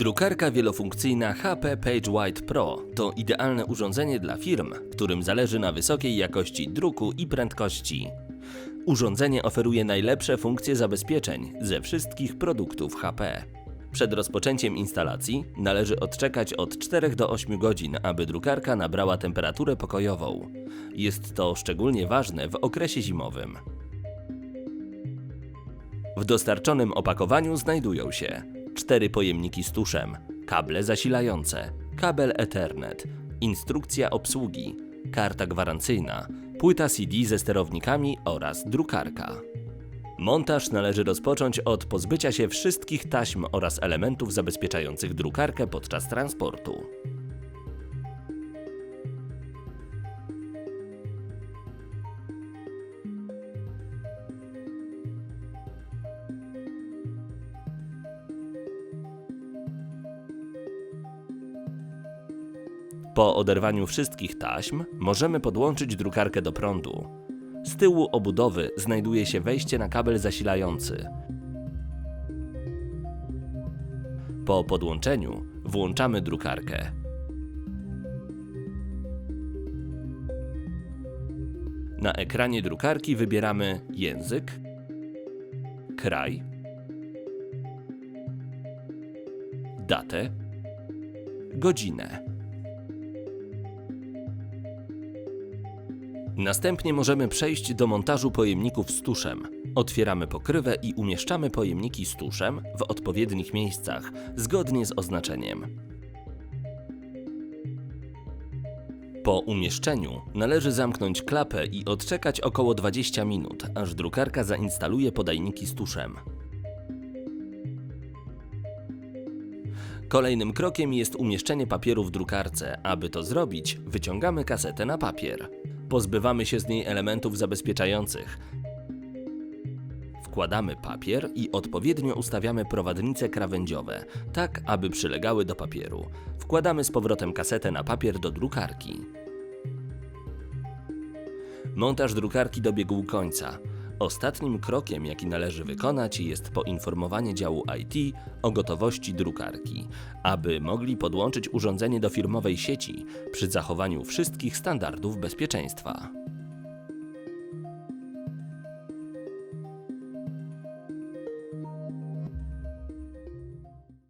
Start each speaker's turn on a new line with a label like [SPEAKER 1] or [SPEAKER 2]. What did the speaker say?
[SPEAKER 1] Drukarka wielofunkcyjna HP PageWide Pro to idealne urządzenie dla firm, którym zależy na wysokiej jakości druku i prędkości. Urządzenie oferuje najlepsze funkcje zabezpieczeń ze wszystkich produktów HP. Przed rozpoczęciem instalacji należy odczekać od 4 do 8 godzin, aby drukarka nabrała temperaturę pokojową. Jest to szczególnie ważne w okresie zimowym. W dostarczonym opakowaniu znajdują się cztery pojemniki z tuszem, kable zasilające, kabel Ethernet, instrukcja obsługi, karta gwarancyjna, płyta CD ze sterownikami oraz drukarka. Montaż należy rozpocząć od pozbycia się wszystkich taśm oraz elementów zabezpieczających drukarkę podczas transportu. Po oderwaniu wszystkich taśm możemy podłączyć drukarkę do prądu. Z tyłu obudowy znajduje się wejście na kabel zasilający. Po podłączeniu włączamy drukarkę. Na ekranie drukarki wybieramy język, kraj, datę, godzinę. Następnie możemy przejść do montażu pojemników z tuszem. Otwieramy pokrywę i umieszczamy pojemniki z tuszem w odpowiednich miejscach, zgodnie z oznaczeniem. Po umieszczeniu należy zamknąć klapę i odczekać około 20 minut, aż drukarka zainstaluje podajniki z tuszem. Kolejnym krokiem jest umieszczenie papieru w drukarce. Aby to zrobić, wyciągamy kasetę na papier. Pozbywamy się z niej elementów zabezpieczających. Wkładamy papier i odpowiednio ustawiamy prowadnice krawędziowe, tak aby przylegały do papieru. Wkładamy z powrotem kasetę na papier do drukarki. Montaż drukarki dobiegł końca. Ostatnim krokiem, jaki należy wykonać, jest poinformowanie działu IT o gotowości drukarki, aby mogli podłączyć urządzenie do firmowej sieci przy zachowaniu wszystkich standardów bezpieczeństwa.